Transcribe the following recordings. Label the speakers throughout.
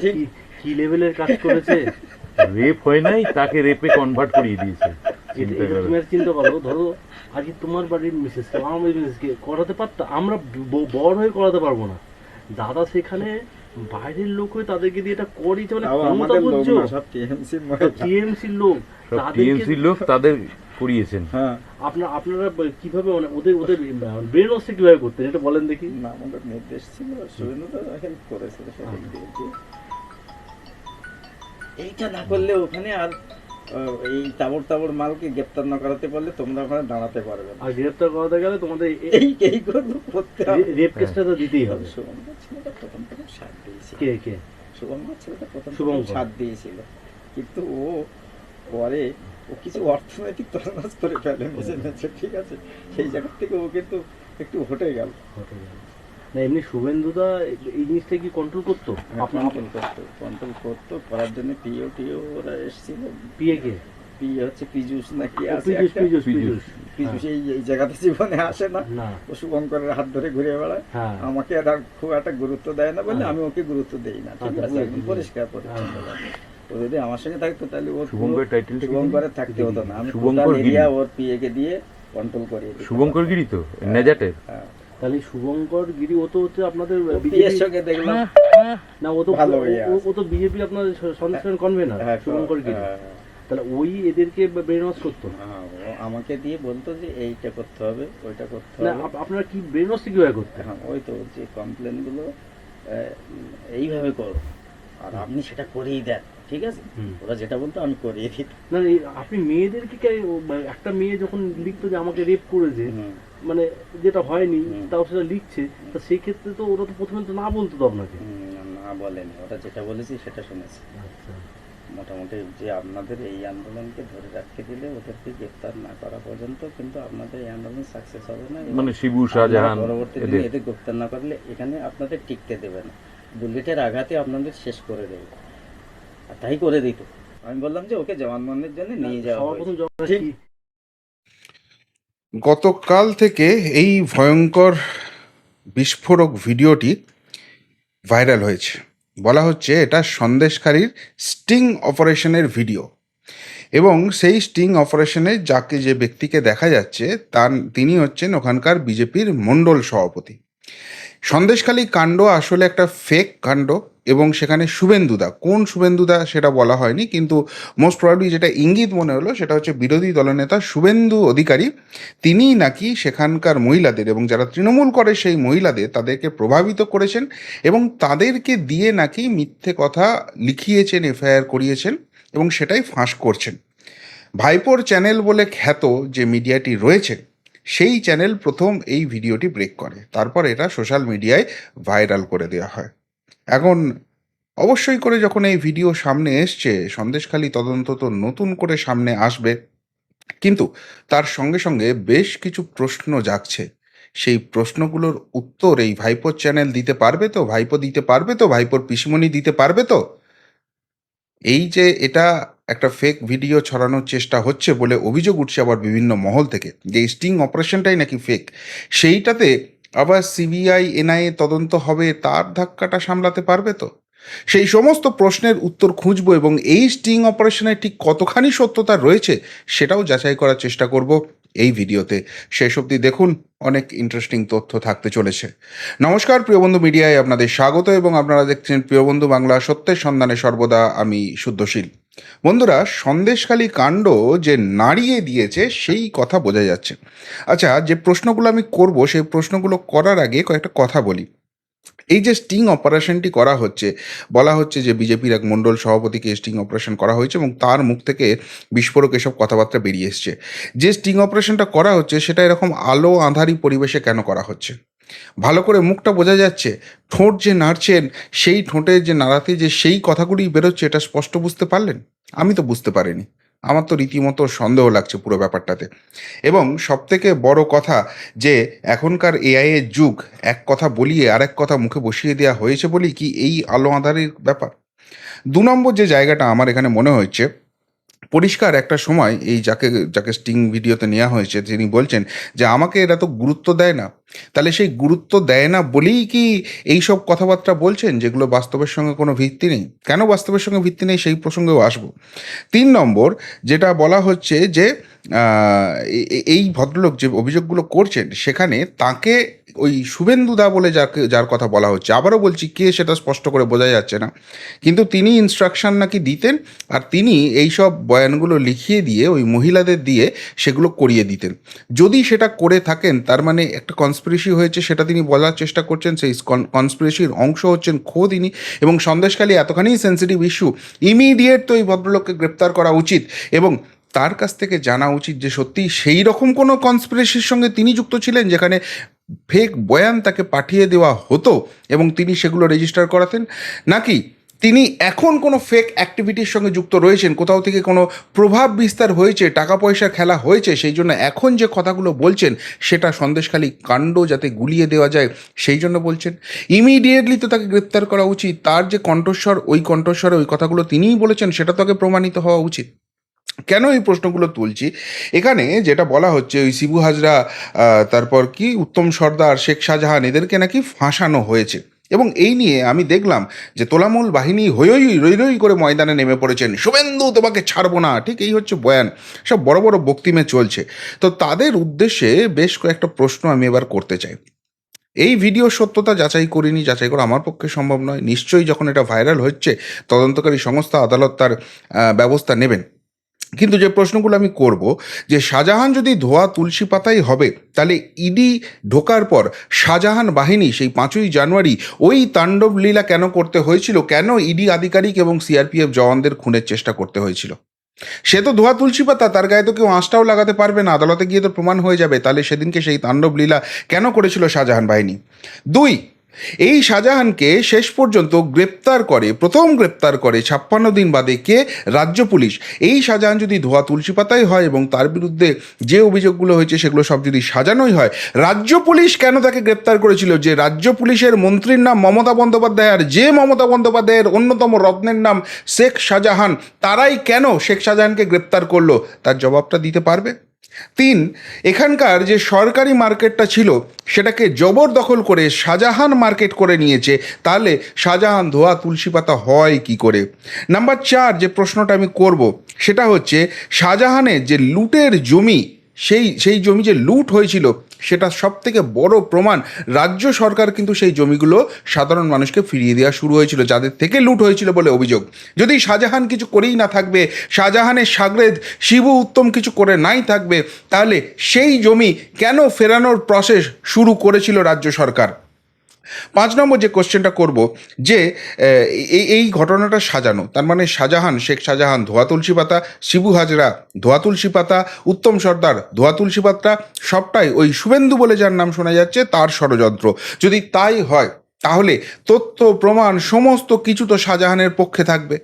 Speaker 1: কি- কি লেভেলের কাজ করেছে?
Speaker 2: রেপ হয় নাই তাকে রেপে কনভার্ট করিয়ে দিয়েছে। চিন্তা করো।
Speaker 1: তুমি চিন্তা করো ধরো আজকে তোমার বাড়ির মিসেসকে আমার বাড়ির মিসেসকে করাতে পারতো? আমরা বড় হয়ে করাতে পারব না। দাদা সেখানে বাইরের লোক হয়ে তাদেরকে দিয়ে এটা করিয়েছে মানে ক্ষমতা বুঝছ
Speaker 3: টিএমসির
Speaker 1: লোক।
Speaker 2: টিএমসির লোক। তাদের করিয়েছেন।
Speaker 3: হ্যাঁ।
Speaker 1: আপনার আপনারা কীভাবে মানে ওদের ওদের ব্রেন ওয়াশটা কীভাবে করতেন? এটা বলেন দেখি।
Speaker 3: না আমাদের নির্দেশ ছিল হেল্প সবাই দিয়ে। এইটা না করলে ওখানে আর এই তাবড় তাবড় মালকে গ্রেপ্তার না করাতে পারলে তোমরা ওখানে দাঁড়াতে পারবে
Speaker 1: আর গ্রেপ্তার করাতে গেলে তোমাদের
Speaker 3: এই এই করে
Speaker 1: রেপ কেসটা তো দিতেই হবে।
Speaker 3: শুভঙ্কর ছেলেটা প্রথম প্রথম সাথ দিয়েছিল।
Speaker 1: কে কে?
Speaker 3: শুভঙ্কর ছেলেটা প্রথম প্রথম। সাথ দিয়েছিল। কিন্তু ও পরে ও কিছু অর্থনৈতিক তরনাস করে ফেলে ঠিক আছে? সেই জায়গা থেকে ও কিন্তু একটু হটে গেল। হটে গেল।
Speaker 1: না এমনি শুভেন্দুদা এই জিনিসটা কি কন্ট্রোল করতো?
Speaker 3: কন্ট্রোল করতো কন্ট্রোল করতো করার জন্য পিও টিও ওরা এসেছিল।
Speaker 1: পিএ কে?
Speaker 3: পিও হচ্ছে পিজুস নাকি
Speaker 1: ও,
Speaker 3: আছে
Speaker 1: পীযূষ। পীযূষ
Speaker 3: পিজুস এই এই জায়গাতে জীবনে আসে না। ও শুভঙ্করের হাত ধরে ঘুরে বেড়ায়।
Speaker 1: হ্যাঁ।
Speaker 3: আমাকে আর খুব একটা গুরুত্ব দেয় না বলে
Speaker 1: হ্যাঁ।
Speaker 3: আমি ওকে গুরুত্ব দেই না। ঠিক
Speaker 1: আচ্ছা,
Speaker 3: আছে একদম পরিষ্কার পরিচ্ছন্ন ও যদি আমার সঙ্গে থাকতো তাহলে ওর পুরো-
Speaker 2: শুভঙ্কর টাইটেলটা
Speaker 3: শুভঙ্করের থাকতে হতো না। আমি
Speaker 2: শুভঙ্কর।
Speaker 3: এরিয়া ওর পিএ কে দিয়ে কন্ট্রোল করিয়ে দিতাম।
Speaker 2: শুভঙ্কর গিরি তো নেজাটের।
Speaker 3: হ্যাঁ।
Speaker 1: তাহলে শুভঙ্কর গিরি ও তো হচ্ছে আপনাদের
Speaker 3: বিজেপি সঙ্গে দেখলাম।
Speaker 1: না ও তো
Speaker 3: ভালো
Speaker 1: ও- তো বিজেপি আপনার কনভেনার
Speaker 3: হ্যাঁ,
Speaker 1: শুভঙ্কর গিরি।
Speaker 3: হ্যাঁ,
Speaker 1: তাহলে ওই এদেরকে ব্রেন ওয়াশ করতো
Speaker 3: হ্যাঁ, আমাকে দিয়ে বলতো যে এইটা করতে হবে ওইটা করতে হবে।
Speaker 1: আপ- আপনারা কি ব্রেন ওয়াশ কীভাবে করতে
Speaker 3: হ্যাঁ ওই তো যে কমপ্লেনগুলো আহ, এইভাবে করো। আর আপনি সেটা করেই দেন ঠিক আছে? ওরা যেটা বলতো আমি করিয়ে
Speaker 1: না আপনি মেয়েদেরকে একটা মেয়ে যখন লিখতো যে আমাকে রেপ করেছে মানে যেটা হয়নি তাও সেটা লিখছে তা সেই ক্ষেত্রে তো ওরা তো প্রথমে তো না বলতো তো আপনাকে?
Speaker 3: না বলেনি। ওরা যেটা বলেছি সেটা শুনেছি।
Speaker 1: আচ্ছা।
Speaker 3: মোটামুটি যে আপনাদের এই আন্দোলনকে ধরে রাখতে দিলে ওদেরকে গ্রেপ্তার না করা পর্যন্ত কিন্তু আপনাদের এই আন্দোলন সাকসেস হবে না।
Speaker 2: মানে শিবু শাহজাহান
Speaker 3: পরবর্তী
Speaker 2: এদের
Speaker 3: গ্রেপ্তার না করলে এখানে আপনাদের টিকতে দেবে না। বুলেটের আঘাতে আপনাদের শেষ করে দেবে আর তাই করে দিত। আমি বললাম যে ওকে জবানবন্দির জন্য নিয়ে যাওয়া ঠিক।
Speaker 4: গতকাল থেকে এই ভয়ঙ্কর বিস্ফোরক ভিডিওটি ভাইরাল হয়েছে। বলা হচ্ছে এটা সন্দেশকারীর স্টিং অপারেশনের ভিডিও। এবং সেই স্টিং অপারেশনে যাকে যে ব্যক্তিকে দেখা যাচ্ছে তার তিনি হচ্ছেন ওখানকার বিজেপির মণ্ডল সভাপতি। সন্দেশখালী কাণ্ড আসলে একটা ফেক কাণ্ড এবং সেখানে শুভেন্দুদা। কোন শুভেন্দুদা সেটা বলা হয়নি, কিন্তু মোস্ট প্রবাবলি যেটা ইঙ্গিত মনে হলো সেটা হচ্ছে বিরোধী দলনেতা শুভেন্দু অধিকারী। তিনিই নাকি সেখানকার মহিলাদের এবং যারা তৃণমূল করে সেই মহিলাদের তাদেরকে প্রভাবিত করেছেন এবং তাদেরকে দিয়ে নাকি মিথ্যে কথা লিখিয়েছেন, এফআইআর করিয়েছেন এবং সেটাই ফাঁস করছেন। ভাইপোর চ্যানেল বলে খ্যাত যে মিডিয়াটি রয়েছে সেই চ্যানেল প্রথম এই ভিডিওটি ব্রেক করে। তারপর এটা সোশ্যাল মিডিয়ায় ভাইরাল করে দেওয়া হয়। এখন অবশ্যই করে যখন এই ভিডিও সামনে এসছে, সন্দেশখালী তদন্ত তো নতুন করে সামনে আসবে। কিন্তু তার সঙ্গে সঙ্গে বেশ কিছু প্রশ্ন জাগছে। সেই প্রশ্নগুলোর উত্তর এই ভাইপোর চ্যানেল দিতে পারবে তো? ভাইপো দিতে পারবে তো? ভাইপোর পিসিমণি দিতে পারবে তো? এই যে এটা একটা ফেক ভিডিও ছড়ানোর চেষ্টা হচ্ছে বলে অভিযোগ উঠছে আবার বিভিন্ন মহল থেকে। যে স্টিং অপারেশনটাই নাকি ফেক সেইটাতে আবার সিবিআই এনআইএ তদন্ত হবে, তার ধাক্কাটা সামলাতে পারবে তো? সেই সমস্ত প্রশ্নের উত্তর খুঁজবো এবং এই স্টিং অপারেশনে ঠিক কতখানি সত্যতা রয়েছে সেটাও যাচাই করার চেষ্টা করব। এই ভিডিওতে। শেষ অবধি দেখুন, অনেক ইন্টারেস্টিং তথ্য থাকতে চলেছে। নমস্কার প্রিয়বন্ধু মিডিয়ায় আপনাদের স্বাগত এবং আপনারা দেখছেন প্রিয়বন্ধু বাংলা সত্যের সন্ধানে সর্বদা আমি শুদ্ধশীল। বন্ধুরা, সন্দেশখালী কাণ্ড যে নাড়িয়ে দিয়েছে, সেই কথা বোঝা যাচ্ছে। আচ্ছা যে প্রশ্নগুলো আমি করব, সেই প্রশ্নগুলো করার আগে কয়েকটা কথা বলি। এই যে স্টিং অপারেশনটি করা হচ্ছে, বলা হচ্ছে যে বিজেপির এক মণ্ডল সভাপতিকে স্টিং অপারেশন করা হয়েছে এবং তার মুখ থেকে বিস্ফোরক এসব কথাবার্তা বেরিয়ে এসছে। যে স্টিং অপারেশনটা করা হচ্ছে, সেটা এরকম আলো আঁধারি পরিবেশে কেন করা হচ্ছে? ভালো করে মুখটা বোঝা যাচ্ছে, ঠোঁট যে নাড়ছেন, সেই ঠোঁটের যে নাড়াতে যে সেই কথাগুলি বেরোচ্ছে, এটা স্পষ্ট বুঝতে পারলেন? আমি তো বুঝতে পারিনি। আমার তো রীতিমতো সন্দেহ লাগছে পুরো ব্যাপারটাতে। এবং সবথেকে বড় কথা যে, এখনকার এআইয়ের যুগ এক কথা বলিয়ে আরেক কথা মুখে বসিয়ে দেওয়া হয়েছে বলি কি এই আলো আঁধারের ব্যাপার? দু নম্বর যে জায়গাটা আমার এখানে মনে হচ্ছে পরিষ্কার একটা সময় এই যাকে যাকে স্টিং ভিডিওতে নেওয়া হয়েছে তিনি বলছেন যে আমাকে এরা তো গুরুত্ব দেয় না। তাহলে সেই গুরুত্ব দেয় না বলেই কি এই সব কথাবার্তা বলছেন, যেগুলো বাস্তবের সঙ্গে কোনো ভিত্তি নেই? কেন বাস্তবের সঙ্গে ভিত্তি নেই? সেই প্রসঙ্গেও আসব। তিন নম্বর, যেটা বলা হচ্ছে যে এই ভদ্রলোক যে অভিযোগগুলো করছেন, সেখানে তাকে ওই শুভেন্দু দা বলে যাকে যার কথা বলা হচ্ছে, আবারও বলছি কে সেটা স্পষ্ট করে বোঝা যাচ্ছে না। কিন্তু তিনি ইনস্ট্রাকশন নাকি দিতেন, আর তিনি এই সব বয়ানগুলো লিখিয়ে দিয়ে ওই মহিলাদের দিয়ে সেগুলো করিয়ে দিতেন। যদি সেটা করে থাকেন, তার মানে একটা কনস্পিরেসি হয়েছে, সেটা তিনি বলার চেষ্টা করছেন, সেই কনস্পিরেসির অংশ হচ্ছেন খোদ ইনি এবং সন্দেশখালী এতখানি সেন্সিটিভ ইস্যু ইমিডিয়েট তো এই ভদ্রলোককে গ্রেপ্তার করা উচিত, এবং তার কাছ থেকে জানা উচিত যে সত্যি সেই রকম কোনো কনস্পিরেসির সঙ্গে তিনি যুক্ত ছিলেন যেখানে ফেক বয়ান তাকে পাঠিয়ে দেওয়া হতো এবং তিনি সেগুলো রেজিস্টার করাতেন। নাকি তিনি এখন কোনো ফেক অ্যাক্টিভিটির সঙ্গে যুক্ত রয়েছেন? কোথাও থেকে কোনো প্রভাব বিস্তার হয়েছে? টাকা পয়সা খেলা হয়েছে? সেই জন্য এখন যে কথাগুলো বলছেন, সেটা সন্দেশখালী কাণ্ড যাতে গুলিয়ে দেওয়া যায়, সেই জন্য বলছেন। ইমিডিয়েটলি তো তাকে গ্রেপ্তার করা উচিত। তার যে কণ্ঠস্বর, ওই কণ্ঠস্বরে ওই কথাগুলো তিনিই বলেছেন, সেটা তো আগে প্রমাণিত হওয়া উচিত। কেন এই প্রশ্নগুলো তুলছি? এখানে যেটা বলা হচ্ছে, ওই শিবু হাজরা তারপর কি উত্তম সর্দার, শেখ শাহজাহান, এদেরকে নাকি ফাঁসানো হয়েছে। এবং এই নিয়ে আমি দেখলাম যে তোলামূল বাহিনী হইই রই রই করে ময়দানে নেমে পড়েছেন। শুভেন্দু, তোমাকে ছাড়বো না। ঠিক এই হচ্ছে বয়ান। সব বড় বড় বক্তিমে চলছে। তো তাদের উদ্দেশ্যে বেশ কয়েকটা প্রশ্ন আমি এবার করতে চাই। এই ভিডিও সত্যতা যাচাই করিনি, যাচাই করা আমার পক্ষে সম্ভব নয়। নিশ্চয়ই যখন এটা ভাইরাল হচ্ছে, তদন্তকারী সংস্থা আদালত তার ব্যবস্থা নেবেন। কিন্তু যে প্রশ্নগুলো আমি করব, যে শাহজাহান যদি ধোয়া তুলসী পাতাই হবে, তাহলে ইডি ঢোকার পর শাহজাহান বাহিনী সেই পাঁচই জানুয়ারি ওই তাণ্ডব লীলা কেন করতে হয়েছিল? কেন ইডি আধিকারিক এবং সিআরপিএফ জওয়ানদের খুনের চেষ্টা করতে হয়েছিল? সে তো ধোয়া তুলসী পাতা, তার গায়ে তো কেউ আঁশটাও লাগাতে পারবে না, আদালতে গিয়ে তো প্রমাণ হয়ে যাবে। তাহলে সেদিনকে সেই তাণ্ডব লীলা কেন করেছিল শাহজাহান বাহিনী? দুই এই শাহজাহানকে শেষ পর্যন্ত গ্রেপ্তার করে, প্রথম গ্রেপ্তার করে ছাপ্পান্ন দিন বাদে কে? রাজ্য পুলিশ। এই শাহজাহান যদি ধোয়া তুলসী পাতাই হয় এবং তার বিরুদ্ধে যে অভিযোগগুলো হয়েছে সেগুলো সব যদি সাজানোই হয়, রাজ্য পুলিশ কেন তাকে গ্রেপ্তার করেছিল? যে রাজ্য পুলিশের মন্ত্রীর নাম মমতা বন্দ্যোপাধ্যায় আর যে মমতা বন্দ্যোপাধ্যায়ের অন্যতম রত্নের নাম শেখ শাহজাহান, তারাই কেন শেখ শাহজাহানকে গ্রেপ্তার করল? তার জবাবটা দিতে পারবে? তিন, এখানকার যে সরকারি মার্কেটটা ছিল, সেটাকে জবরদখল করে শাহজাহান মার্কেট করে নিয়েছে, তাহলে শাহজাহান ধোয়া তুলসী পাতা হয় কি করে? নাম্বার চার যে প্রশ্নটা আমি করব, সেটা হচ্ছে, শাহজাহানের যে লুটের জমি সেই সেই জমি যে লুট হয়েছিল, সেটা সব থেকে বড় প্রমাণ রাজ্য সরকার কিন্তু সেই জমিগুলো সাধারণ মানুষকে ফিরিয়ে দেওয়া শুরু হয়েছিল, যাদের থেকে লুট হয়েছিল বলে অভিযোগ। যদি শাহজাহান কিছু করেই না থাকবে, শাহজাহানের সাগরেদ, শিবু উত্তম কিছু করে নাই থাকবে, তাহলে সেই জমি কেন ফেরানোর প্রসেস শুরু করেছিল রাজ্য সরকার? পাঁচ নম্বর যে কোশ্চেনটা করব, যে এই এই ঘটনাটা সাজানো, তার মানে শাহজাহান, শেখ শাহজাহান ধোয়া তুলসী পাতা, শিবু হাজরা ধোয়া তুলসী পাতা, উত্তম সর্দার ধোয়া তুলসী পাতা, সবটাই ওই শুভেন্দু বলে যার নাম শোনা যাচ্ছে, তার ষড়যন্ত্র। যদি তাই হয় তাহলে তথ্য, প্রমাণ, সমস্ত কিছু তো শাহজাহানের পক্ষে থাকবে।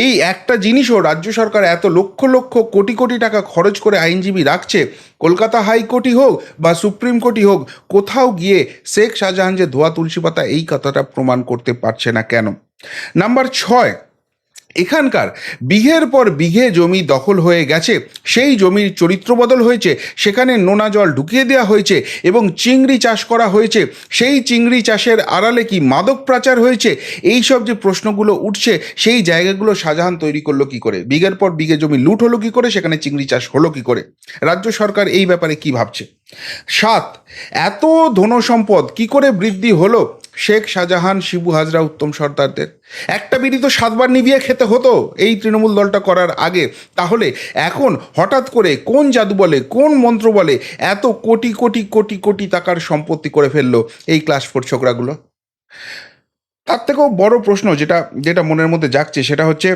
Speaker 4: এই একটা জিনিসও রাজ্য সরকার এত লক্ষ লক্ষ কোটি কোটি টাকা খরচ করে আইনজীবী রাখছে, কলকাতা হাইকোর্টই হোক বা সুপ্রিম কোর্টই হোক, কোথাও গিয়ে শেখ শাহজাহান যে ধোয়া তুলসী পাতা এই কথাটা প্রমাণ করতে পারছে না কেন? নাম্বার ছয় এখানকার বিঘের পর বিঘে জমি দখল হয়ে গেছে, সেই জমির চরিত্র বদল হয়েছে, সেখানে নোনা জল ঢুকিয়ে দেওয়া হয়েছে এবং চিংড়ি চাষ করা হয়েছে। সেই চিংড়ি চাষের আড়ালে কি মাদক পাচার হয়েছে? এই সব যে প্রশ্নগুলো উঠছে, সেই জায়গাগুলো শাহজাহান তৈরি করল কি করে? বিঘের পর বিঘে জমি লুট হলো কি করে? সেখানে চিংড়ি চাষ হলো কি করে? রাজ্য সরকার এই ব্যাপারে কি ভাবছে? সাত, এত ধনসম্পদ কি করে বৃদ্ধি হলো? শেখ শাহজাহান, শিবু হাজরা, উত্তম সর্দারদের। একটা বিড়ি তো সাতবার নিভিয়ে খেতে হতো এই তৃণমূল দলটা করার আগে। তাহলে এখন হঠাৎ করে কোন জাদু বলে, কোন মন্ত্র বলে এত কোটি কোটি কোটি কোটি টাকার সম্পত্তি করে ফেলল এই ক্লাস ফোর ছোকরাগুলো? তার থেকেও বড় প্রশ্ন যেটা যেটা মনের মধ্যে জাগছে সেটা হচ্ছে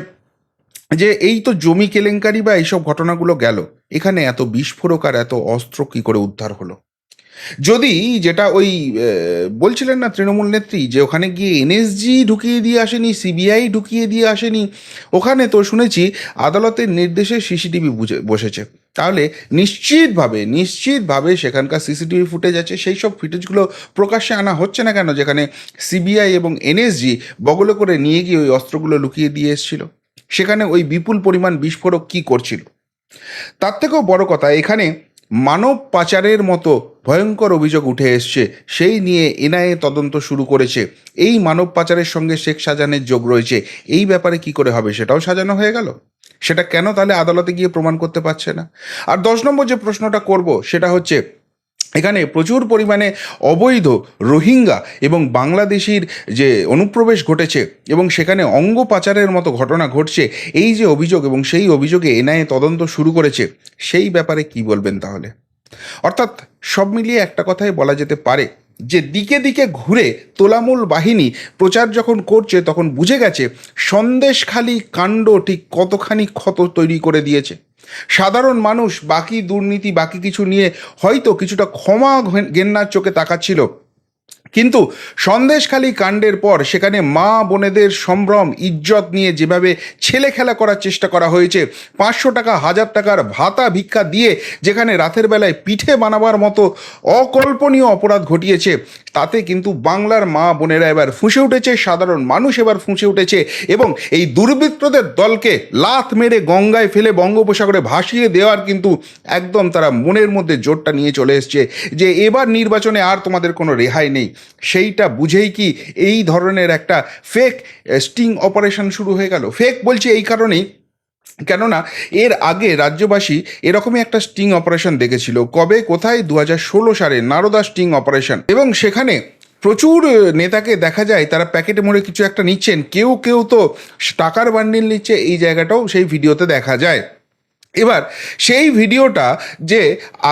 Speaker 4: যে এই তো জমি কেলেঙ্কারি বা এইসব ঘটনাগুলো গেল। এখানে এত বিস্ফোরক আর এত অস্ত্র কি করে উদ্ধার হলো? যদি যেটা ওই বলছিলেন না তৃণমূল নেত্রী যে ওখানে গিয়ে এনএসজি ঢুকিয়ে দিয়ে আসেনি সিবিআই ঢুকিয়ে দিয়ে আসেনি, ওখানে তো শুনেছি আদালতের নির্দেশে সিসিটিভি বসেছে। তাহলে নিশ্চিতভাবে নিশ্চিতভাবে সেখানকার সিসিটিভি ফুটেজ আছে, সেই সব ফুটেজগুলো প্রকাশ্যে আনা হচ্ছে না কেন, যেখানে সিবিআই এবং এনএসজি বগলে করে নিয়ে গিয়ে ওই অস্ত্রগুলো লুকিয়ে দিয়ে এসেছিল? সেখানে ওই বিপুল পরিমাণ বিস্ফোরক কি করছিল? তার থেকেও বড় কথা, এখানে মানব পাচারের মতো ভয়ঙ্কর অভিযোগ উঠে এসছে। সেই নিয়ে এনআইএ তদন্ত শুরু করেছে। এই মানব পাচারের সঙ্গে শেখ সাজানের যোগ রয়েছে। এই ব্যাপারে কি করে হবে সেটাও সাজানো হয়ে গেল? সেটা কেন তাহলে আদালতে গিয়ে প্রমাণ করতে পারছে না? আর দশ নম্বর যে প্রশ্নটা করব, সেটা হচ্ছে এখানে প্রচুর পরিমাণে অবৈধ রোহিঙ্গা এবং বাংলাদেশির যে অনুপ্রবেশ ঘটেছে এবং সেখানে অঙ্গ পাচারের মতো ঘটনা ঘটছে, এই যে অভিযোগ এবং সেই অভিযোগে এনআইএ তদন্ত শুরু করেছে, সেই ব্যাপারে কি বলবেন তাহলে? অর্থাৎ সব মিলিয়ে একটা কথাই বলা যেতে পারে যে দিকে দিকে ঘুরে তোলামূল বাহিনী প্রচার যখন করছে, তখন বুঝে গেছে সন্দেশখালি কাণ্ড ঠিক কতখানি ক্ষত তৈরি করে দিয়েছে। সাধারণ মানুষ বাকি দুর্নীতি, বাকি কিছু নিয়ে হয়তো কিছুটা ক্ষমা ঘেন্নার চোখে তাকাচ্ছিল। কিন্তু সন্দেশখালী কাণ্ডের পর সেখানে মা বোনেদের সম্ভ্রম, ইজ্জত নিয়ে যেভাবে ছেলে খেলা করার চেষ্টা করা হয়েছে, পাঁচশো টাকা, হাজার টাকার ভাতা ভিক্ষা দিয়ে যেখানে রাতের বেলায় পিঠে বানাবার মতো অকল্পনীয় অপরাধ ঘটিয়েছে, তাতে কিন্তু বাংলার মা বোনেরা এবার ফুঁসে উঠেছে, সাধারণ মানুষ এবার ফুঁসে উঠেছে এবং এই দুর্বৃত্তদের দলকে লাথ মেরে গঙ্গায় ফেলে বঙ্গোপসাগরে ভাসিয়ে দেওয়ার কিন্তু একদম তারা মনের মধ্যে জোরটা নিয়ে চলে এসছে যে এবার নির্বাচনে আর তোমাদের কোনো রেহাই নেই। সেইটা বুঝেই কি এই ধরনের একটা ফেক স্টিং অপারেশন শুরু হয়ে গেল? ফেক বলছি এই কারণেই। কেননা, এর আগে রাজ্যবাসী এরকমই একটা স্টিং অপারেশন দেখেছিল। কবে? কোথায়? দু হাজার ষোলো সালে নারদা স্টিং অপারেশন এবং সেখানে প্রচুর নেতাকে দেখা যায়, তারা প্যাকেটে মরে কিছু একটা নিচ্ছেন। কেউ কেউ তো টাকার বান্ডিল নিচ্ছে, এই জায়গাটাও সেই ভিডিওতে দেখা যায়। এবার সেই ভিডিওটা যে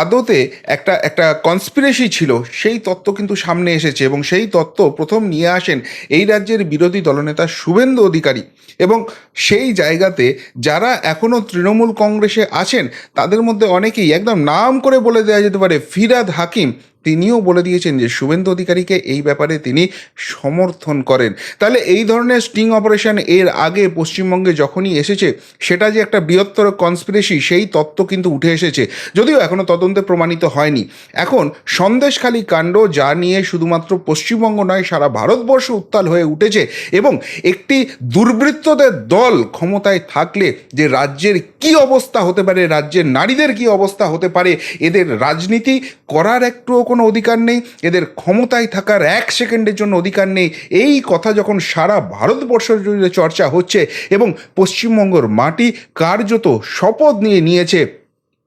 Speaker 4: আদতে একটা একটা কনস্পিরেসি ছিল, সেই তত্ত্ব কিন্তু সামনে এসেছে এবং সেই তত্ত্ব প্রথম নিয়ে আসেন এই রাজ্যের বিরোধী দলনেতা শুভেন্দু অধিকারী এবং সেই জায়গাতে যারা এখনও তৃণমূল কংগ্রেসে আছেন, তাদের মধ্যে অনেকেই একদম নাম করে বলে দেওয়া যেতে পারে ফিরাদ হাকিম। তিনিও বলে দিয়েছেন যে শুভেন্দু অধিকারীকে এই ব্যাপারে তিনি সমর্থন করেন। তাহলে এই ধরনের স্টিং অপারেশন এর আগে পশ্চিমবঙ্গে যখনই এসেছে, সেটা যে একটা বৃহত্তর কনস্পিরেসি সেই তত্ত্ব কিন্তু উঠে এসেছে। যদিও এখনও তদন্তে প্রমাণিত হয়নি। এখন সন্দেশখালী কাণ্ড, যা নিয়ে শুধুমাত্র পশ্চিমবঙ্গ নয়, সারা ভারতবর্ষ উত্তাল হয়ে উঠেছে এবং একটি দুর্বৃত্তদের দল ক্ষমতায় থাকলে যে রাজ্যের কি অবস্থা হতে পারে, রাজ্যের নারীদের কি অবস্থা হতে পারে, এদের রাজনীতি করার একটুও কোনো অধিকার নেই, এদের ক্ষমতায় থাকার এক সেকেন্ডের জন্য অধিকার নেই। এই কথা যখন সারা ভারতবর্ষ জুড়ে চর্চা হচ্ছে এবং পশ্চিমবঙ্গর মাটি কার্যত শপথ নিয়ে নিয়েছে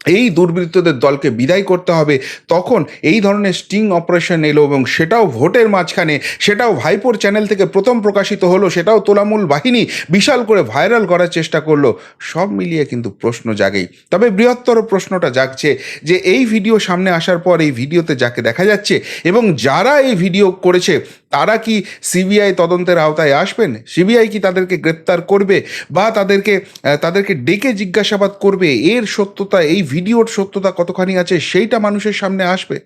Speaker 4: এই দুর্বৃত্তদের দলকে বিদায় করতে হবে, তখন এই ধরনের স্টিং অপারেশন এলো এবং সেটাও ভোটের মাঝখানে, সেটাও ভাইপোর চ্যানেল থেকে প্রথম প্রকাশিত হলো, সেটাও তোলামূল বাহিনী বিশাল করে ভাইরাল করার চেষ্টা করল, সব মিলিয়ে কিন্তু প্রশ্ন জাগেই। তবে বৃহত্তর প্রশ্নটা জাগছে যে, এই ভিডিও সামনে আসার পর এই ভিডিওতে যাকে দেখা যাচ্ছে এবং যারা এই ভিডিও করেছে তারা কি সিবিআই তদন্তের আওতায় আসবেন? সিবিআই কি তাদেরকে গ্রেপ্তার করবে বা তাদেরকে তাদেরকে ডেকে জিজ্ঞাসাবাদ করবে? এর সত্যতা, এই ভিডিওর সত্যতা কতখানি আছে সেইটা মানুষের সামনে আসবে?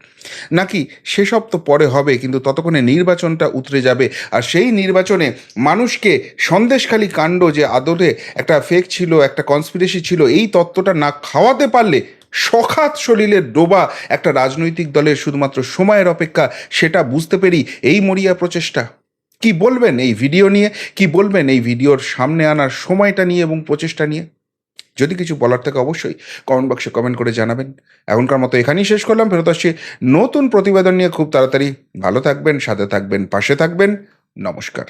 Speaker 4: নাকি সেসব তো পরে হবে, কিন্তু ততক্ষণে নির্বাচনটা উতরে যাবে। আর সেই নির্বাচনে মানুষকে সন্দেশখালী কাণ্ড যে আদলে একটা ফেক ছিল, একটা কনস্পিরেসি ছিল, এই তত্ত্বটা না খাওয়াতে পারলে সখাত সলিলের ডোবা একটা রাজনৈতিক দলের শুধুমাত্র সময়ের অপেক্ষা, সেটা বুঝতে পেরি এই মরিয়া প্রচেষ্টা। কি বলবেন এই ভিডিও নিয়ে? কি বলবেন এই ভিডিওর সামনে আনার সময়টা নিয়ে এবং প্রচেষ্টা নিয়ে? যদি কিছু বলার থাকে অবশ্যই কমেন্ট বক্সে কমেন্ট করে জানাবেন। এখনকার মতো এখানেই শেষ করলাম। ফেরত আসছি নতুন প্রতিবেদন নিয়ে। খুব তাড়াতাড়ি ভালো থাকবেন, সাথে থাকবেন, পাশে থাকবেন। নমস্কার।